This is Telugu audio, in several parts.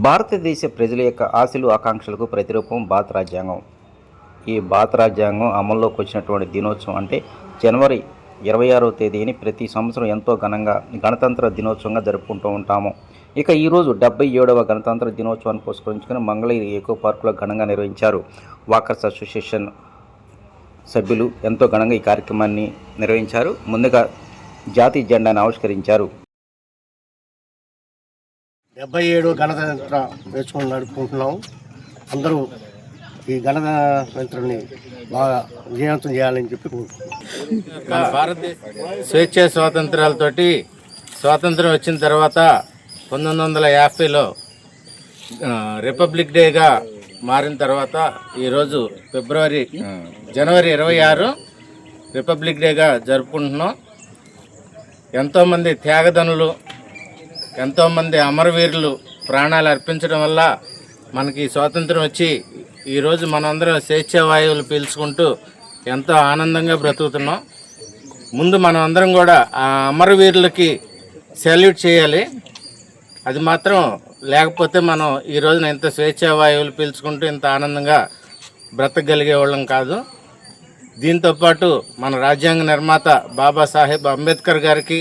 భారతదేశ ప్రజల యొక్క ఆశలు ఆకాంక్షలకు ప్రతిరూపం భారత రాజ్యాంగం. ఈ భారత రాజ్యాంగం అమల్లోకి వచ్చినటువంటి దినోత్సవం అంటే జనవరి ఇరవై ఆరవ తేదీని ప్రతి సంవత్సరం ఎంతో ఘనంగా గణతంత్ర దినోత్సవంగా జరుపుకుంటూ ఉంటాము. ఇక ఈరోజు డెబ్బై ఏడవ గణతంత్ర దినోత్సవాన్ని పురస్కరించుకుని మంగళగిరి ఎకో పార్కులో ఘనంగా నిర్వహించారు. వాకర్స్ అసోసియేషన్ సభ్యులు ఎంతో ఘనంగా ఈ కార్యక్రమాన్ని నిర్వహించారు. ముందుగా జాతీయ జెండాను ఆవిష్కరించారు. డెబ్బై ఏడు గణతంత్ర నేర్చుకుని నడుపుకుంటున్నాం అందరూ ఈ గణతంత్రాన్ని బాగా విజయవంతం చేయాలని చెప్పి మన భారతదేశ స్వేచ్ఛ స్వాతంత్రాలతోటి స్వాతంత్రం వచ్చిన తర్వాత పంతొమ్మిది వందల యాభైలో రిపబ్లిక్ డేగా మారిన తర్వాత ఈరోజు ఫిబ్రవరి జనవరి ఇరవై ఆరు రిపబ్లిక్ డేగా జరుపుకుంటున్నాం. ఎంతోమంది త్యాగదనులు ఎంతోమంది అమరవీరులు ప్రాణాలు అర్పించడం వల్ల మనకి స్వాతంత్రం వచ్చి ఈరోజు మనందరం స్వేచ్ఛావాయువులు పీల్చుకుంటూ ఎంతో ఆనందంగా బ్రతుకుతున్నాం. ముందు మనం అందరం కూడా ఆ అమరవీరులకి సెల్యూట్ చేయాలి. అది మాత్రం లేకపోతే మనం ఈ రోజున ఇంత స్వేచ్ఛావాయువులు పీల్చుకుంటూ ఇంత ఆనందంగా బ్రతకగలిగే వాళ్ళం కాదు. దీంతోపాటు మన రాజ్యాంగ నిర్మాత బాబాసాహెబ్ అంబేద్కర్ గారికి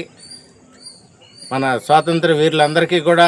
మన స్వాతంత్ర వీరులందరికీ కూడా